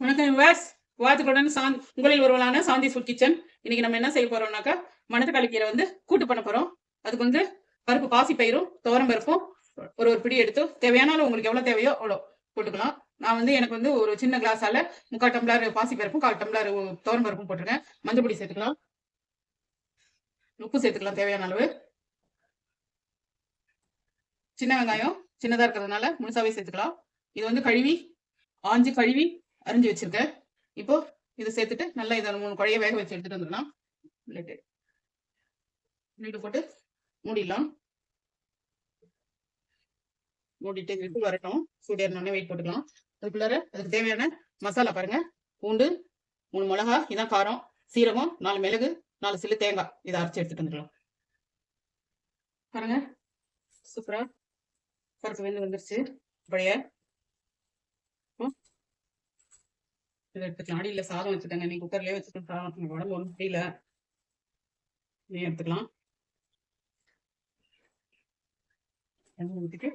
வணக்கம் வாஸ் வாத்துக்குடன் சாந்த் உங்களில் ஒருவளான சாந்தி food kitchen இன்னைக்கு நம்ம என்ன செய்ய போறோம்னாக்கா மணத்தக்காளி கீரை வந்து கூட்டு பண்ண போறோம். அதுக்கு வந்து பருப்பு பாசி பயிரும் துவரம் பருப்பும் ஒரு ஒரு பிடி எடுத்து தேவையான அளவு உங்களுக்கு எவ்வளவு தேவையோ அவ்வளோ போட்டுக்கலாம். நான் வந்து எனக்கு வந்து ஒரு சின்ன கிளாஸால முக்கால் டம்ளர் பாசி பருப்பும் கால் டம்ளர் துவரம் பருப்பும் போட்டிருக்கேன். மஞ்சள் பொடி சேர்த்துக்கலாம். உப்பு சேர்த்துக்கலாம் தேவையான அளவு. சின்ன வெங்காயம் சின்னதா இருக்கிறதுனால முழுசாவே சேர்த்துக்கலாம். இது வந்து கழுவி ஆஞ்சு கழுவி அரிஞ்சு வச்சிருக்கேன் இப்போ இதை சேர்த்துட்டு நல்லா இதை மூணு குழைய வேக வச்சு எடுத்துட்டு வந்துடலாம். பிளேட்டு பிளேட்டு போட்டு மூடிடலாம். மூடிட்டு விட்டு வரட்டும். சூடேறினோடனே வெயிட் போட்டுக்கலாம். அதுக்குள்ளார அதுக்கு தேவையான மசாலா பாருங்க. பூண்டு மூணு மிளகா இதான் காரம் சீரகம் நாலு மிளகு நாலு சில்லு தேங்காய். இதை அரைச்சி எடுத்துட்டு வந்துடலாம். பாருங்க. சூப்பரா. பருப்பு வெந்து வந்துருச்சு. அப்படியே இதை எடுத்துக்கலாம் அடியில சாதம் வச்சுட்டேங்க. நீ குக்கர்லயே வச்சுட்டு சாதம் உங்க உடம்பு ஒன்றும் முடியல. நீ எடுத்துக்கலாம். எண்ணெய் ஊற்றிட்டு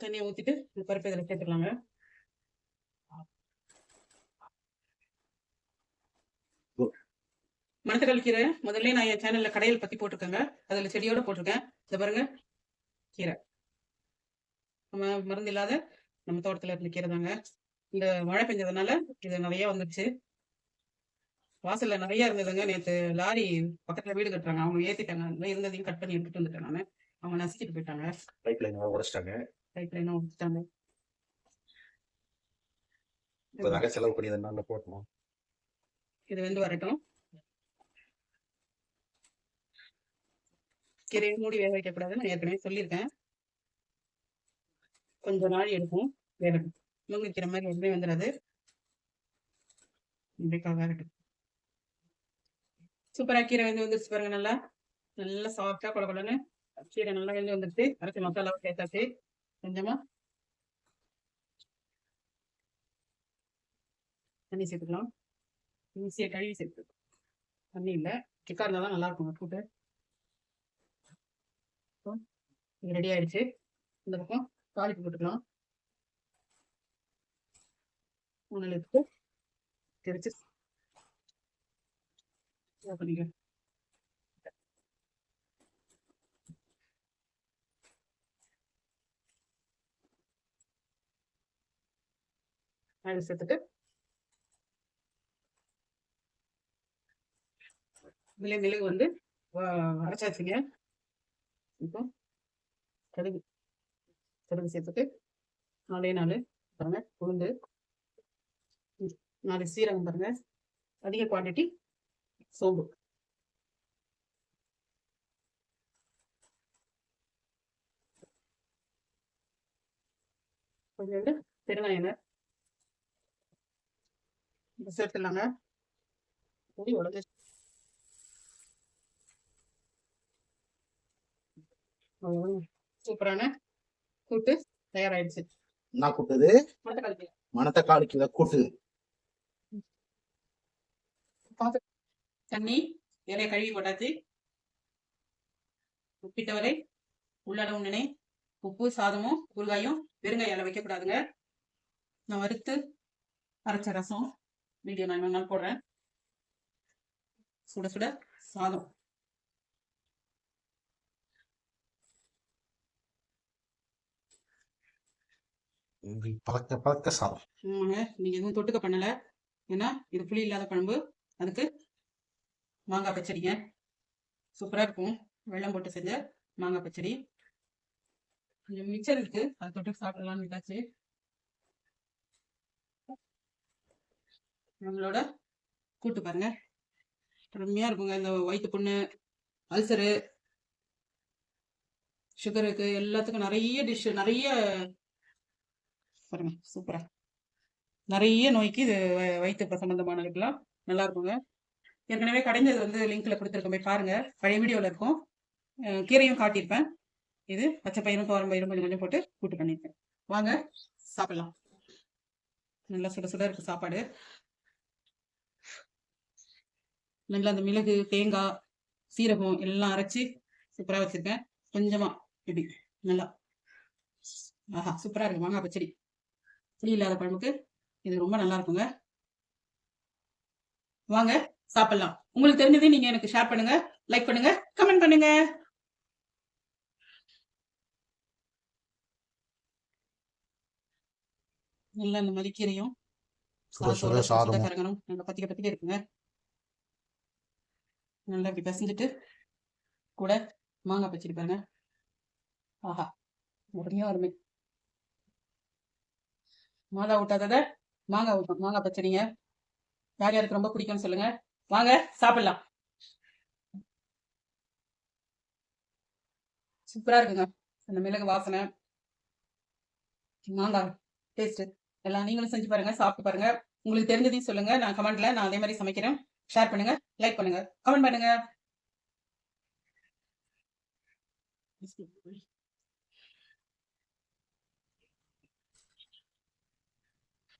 தண்ணியை ஊற்றிட்டு பருப்பு இதில் சேர்த்துக்கலாங்க. மணத்தக்காளி கீரை முதல்ல நான் என் சேனல்ல கடையில் பத்தி போட்டிருக்கேங்க. அதுல செடியோட போட்டிருக்கேன். இதை பாருங்க. கீரை. நம்ம மருந்து இல்லாத நம்ம தோட்டத்துல இருந்த கீரை தாங்க. இந்த மழை பெஞ்சதுனால இது நிறைய வந்துருச்சு. வாசல்ல நிறைய இருந்ததுங்க. நேத்து லாரி பக்கத்துல வீடு கட்டுறாங்க. அவங்க ஏத்திட்டாங்க. அதனால இருந்ததையும் கட் பண்ணி எடுத்துட்டு வந்துட்டேன் நானு. அவங்க நசுக்கிட்டு போயிட்டாங்க. பைப் லைன் உடைச்சிட்டாங்க. பைப் இப்போ நகை செலவு பண்ணி போட்டணும் இது வந்து வரட்டும். கீரையை மூடி வேக வைக்கக்கூடாதுன்னு நான் ஏற்கனவே சொல்லியிருக்கேன். கொஞ்ச நாள் எடுக்கும் வேகட்டும். முருங்கைக்கீரை மாதிரி எதுவுமே வந்துடாது. இப்படிக்கா வேகட்டும். சூப்பரா கீரை வந்து வந்துருச்சு பாருங்க நல்லா. நல்லா சாஃப்டா கொல கொலன்னு கீரை நல்லா வெந்து வந்துருச்சு. அரைச்சி மசாலா சேர்த்தாச்சு. கொஞ்சமா தண்ணி சேர்த்துக்கலாம். ஈஸியாக கழுவி சேர்த்து தண்ணி இல்லை. கிக்கா இருந்தால் தான் நல்லா இருக்கும் கூட்டு. ரெடி ஆயிடுச்சு. இந்த பக்கம் தாளிப்பு போட்டுக்கலாம். மூணு எடுத்து தெரிச்சு பண்ணிக்க. அது சேர்த்துட்டு மிளகு மிளகு வந்து அரைச்சாச்சுங்க. இப்போ கடுகு கடுகு சேர்த்துட்டு நாலே நாலு பாருங்க உளுந்து நாலு சீரகம் பாருங்க அதிக குவான்டிட்டி சோம்பு. கொஞ்சோண்டு பெருங்காயங்க சேர்த்துலாங்க பொடி உடஞ்சி சூப்பரான கூட்டு தயாராயிடுச்சு. என்ன கூட்டுது? மணத்தக்காளி. கீரை கூட்டு. தண்ணி இலையை கழுவி போட்டாச்சு. உப்பிட்டவரை உள்ளடவும் நினை உப்பு சாதமும் ஊறுகாயும் வெறுங்காய் இலை வைக்கக்கூடாதுங்க நான் வறுத்து அரைச்ச ரசம். வீடியோ நான் நாள் போடுறேன். சுட சுட சாதம். பழக்க பழக்க சாதம் ஆமாங்க நீங்க எதுவும் தொட்டுக்க பண்ணல. ஏன்னா இது புளி இல்லாத குழம்பு. அதுக்கு மாங்காய் பச்சடிங்க. சூப்பரா இருக்கும். வெள்ளம் போட்டு செஞ்ச மாங்காய் பச்சடி. கொஞ்சம் மிச்சம் இருக்கு. அதை தொட்டுக்கு சாப்பிடலாம்னு விட்டாச்சு நம்மளோட கூட்டு பாருங்க. அருமையா இருக்குங்க. இந்த வயிற்று புண்ணு அல்சரு சுகருக்கு எல்லாத்துக்கும் நிறைய டிஷ் நிறைய பாருங்க சூப்பரா நிறைய நோய்க்கு இது வ- வயிற்று சம்பந்தமானதுக்கெல்லாம் நல்லா இருக்குங்க. ஏற்கனவே கடைஞ்சது வந்து லிங்க்ல கொடுத்துருக்கோம் போய் பாருங்க. பழைய வீடியோல இருக்கும். கீரையும் காட்டியிருப்பேன். இது பச்சை பயிரும் தோரம் பயிரும் கொஞ்சம் கொஞ்சம் போட்டு கூட்டு பண்ணியிருக்கேன் வாங்க சாப்பிடலாம். நல்லா சுட சுட இருக்கு சாப்பாடு. நல்லா அந்த மிளகு தேங்காய் சீரகம் எல்லாம் அரைச்சி சூப்பரா வச்சிருக்கேன். கொஞ்சமா இப்படி நல்லா. ஆஹா சூப்பரா இருக்கு. மாங்காய் பச்சடி. புளி இல்லாத குழம்புக்கு இது ரொம்ப நல்லா இருக்குங்க. வாங்க சாப்பிடலாம். உங்களுக்கு தெரிஞ்சதையும் நீங்க எனக்கு ஷேர் பண்ணுங்க லைக் பண்ணுங்க கமெண்ட் பண்ணுங்க. நல்லா இந்த மாதிரி கீரையும் கரங்கணும் நல்லா பத்திக்க பத்திக்க இருக்குங்க. நல்லா இப்படி பிசைஞ்சிட்டு கூட மாங்காய் பச்சடி பாருங்க. ஆஹா உடனே வருமே மாதா ஊட்டாதத மாங்காய் ஊட்டும். மாங்காய் பச்சடிங்க. யார் யாருக்கு ரொம்ப பிடிக்கும்னு சொல்லுங்க. வாங்க சாப்பிடலாம். சூப்பரா இருக்குங்க. அந்த மிளகு வாசனை. மாங்காய் டேஸ்ட் எல்லாம் நீங்களும் செஞ்சு பாருங்க சாப்பிட்டு பாருங்க. உங்களுக்கு தெரிஞ்சதையும் சொல்லுங்க. நான் கமெண்ட்ல நான் அதே மாதிரி சமைக்கிறேன். ஷேர் பண்ணுங்க லைக் பண்ணுங்க. கமெண்ட் பண்ணுங்க.